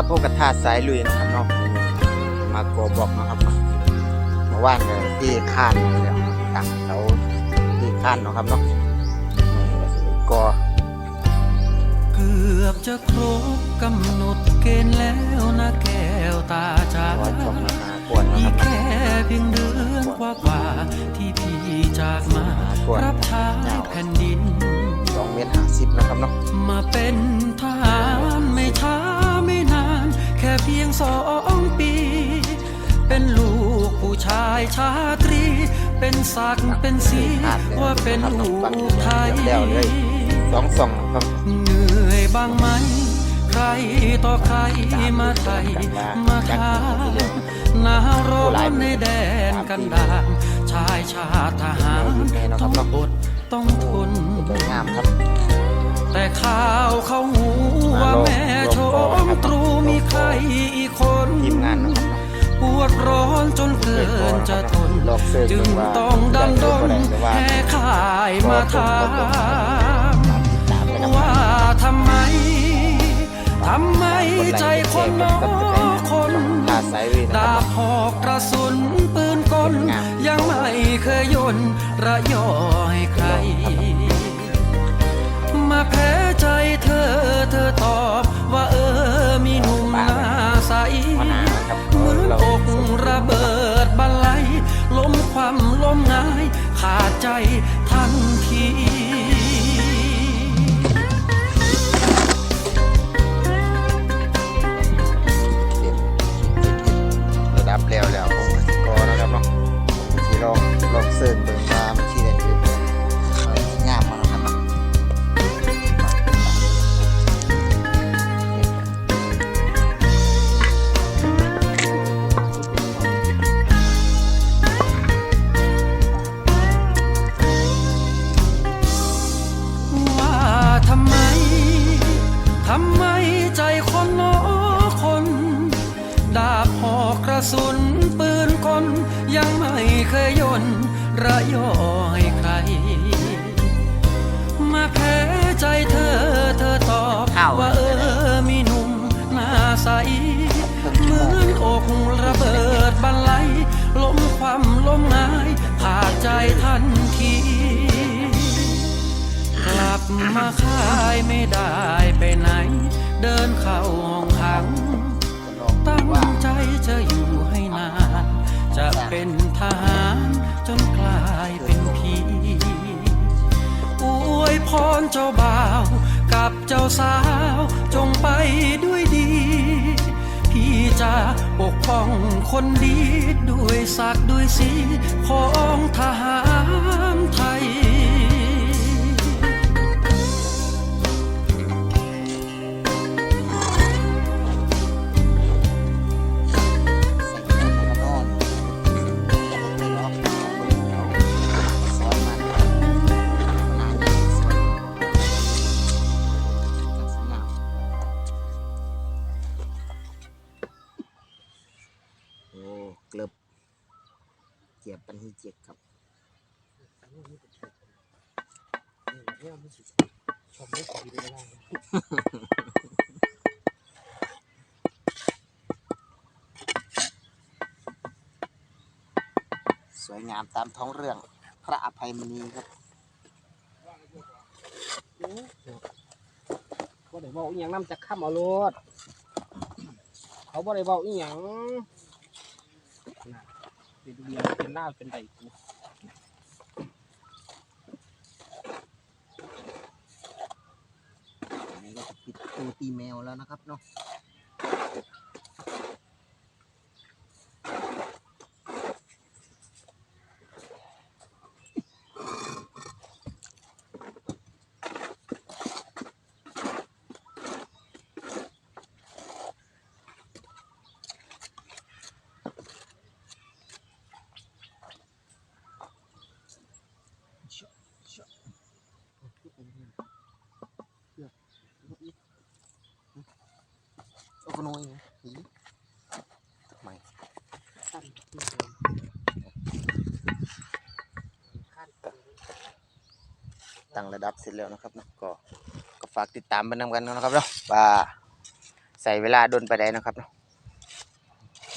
บพวกกระทาสายลุยนะครับเนาะมากอบอกนะครับเมื่อวานเลยที่ข้านเดี๋ยวตั้งเสาที่ข้านเนาะครับเนาะกอเกือบจะครบกำหนดเกณฑ์แล้วนะแก้วตาจ้าว่าชมมหากวนนะอีคกรับแค่เพียงเดือนกว่ากว่าๆที่พี่จากมารับใช้แผ่น ชายชาตรี เป็นศักดิ์เป็นสีว่าเป็นลูกไทยสองสองครับเหนื่อยบ้างไหมใครต่อใครมาไทยมาทานหนาวร้อนในแดนกันดารชายชาติทหารต้องอดต้องทนสวยงามครับ แต่ข่าวเขาหูว่าแม่ชมตรูมีใครอีกคนทีมงานนะครับเนาะ ปวดร้อนจนเกินจะทนลอกเสื้อจึงว่าต้องดันด้นแห่ข่ายมาถามตามไปนะว่าทำไมทำไมใจคนน้อคนทาสายลุยนะคดารับบหอกกระสุนปืนกลยังไม่เคยยนต์ระย่อให้ใคร ใจ สุนปืนกลยังไม่เคยยนต์ระย่อให้ใคร มาแพ้ใจเธอเธอตอบข้าวว่าเออมีหนุ่มหน้าใสเหมือนอกระเบิดบันไลล้มความล้มงายขาดใจทันทีกลับมาค่ายไม่ได้ไปไหน เดินเข้าห้องขัง เป็นทหารจนกลายเป็นผีอวยพรเจ้าบ่าว กับเจ้าสาว จงไปด้วยดี พี่จะปกป้องคนดี ด้วยศักดิ์ด้วยสีของทหาร เกียบปันที่เจ็ดครับสวยงามตามท้องเรื่อง พระอภัยมณีครับบ่ได้บอกอีหยังนำจะค้ำเอารถเขาบ่ได้บอกอีหยัง เป็นเรียนเป็นล่าเป็นใดกูอันนี้ก็จะปิดตัวตีแมวแล้วนะครับเนาะ โอ้โหน้อยนะหีไม่ตั้งที่เดิมขั้นตั้งระดับเสร็จแล้วนะครับเนาะก็ก็ฝากติดตามไปนำกันนะครับเนาะว่าใส่เวลาดนไปได้นาะครับเนาะ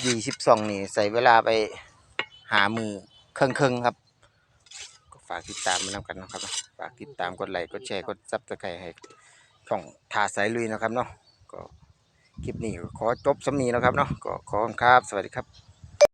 ยี่สิบสองนี่ใส่เวลาไปหามือครึ่งครึ่งๆครับ ก็ฝากติดตามมานำกันเนาะครับเนาะฝากติดตามกดไลค์กดแชร์กดซับสไครต์ให้ช่องทาสายลุยเนาะครับเนาะก็ คลิปนี้ขอจบสำนีเนาะครับเนาะก็ขอคุณครับ สวัสดีครับ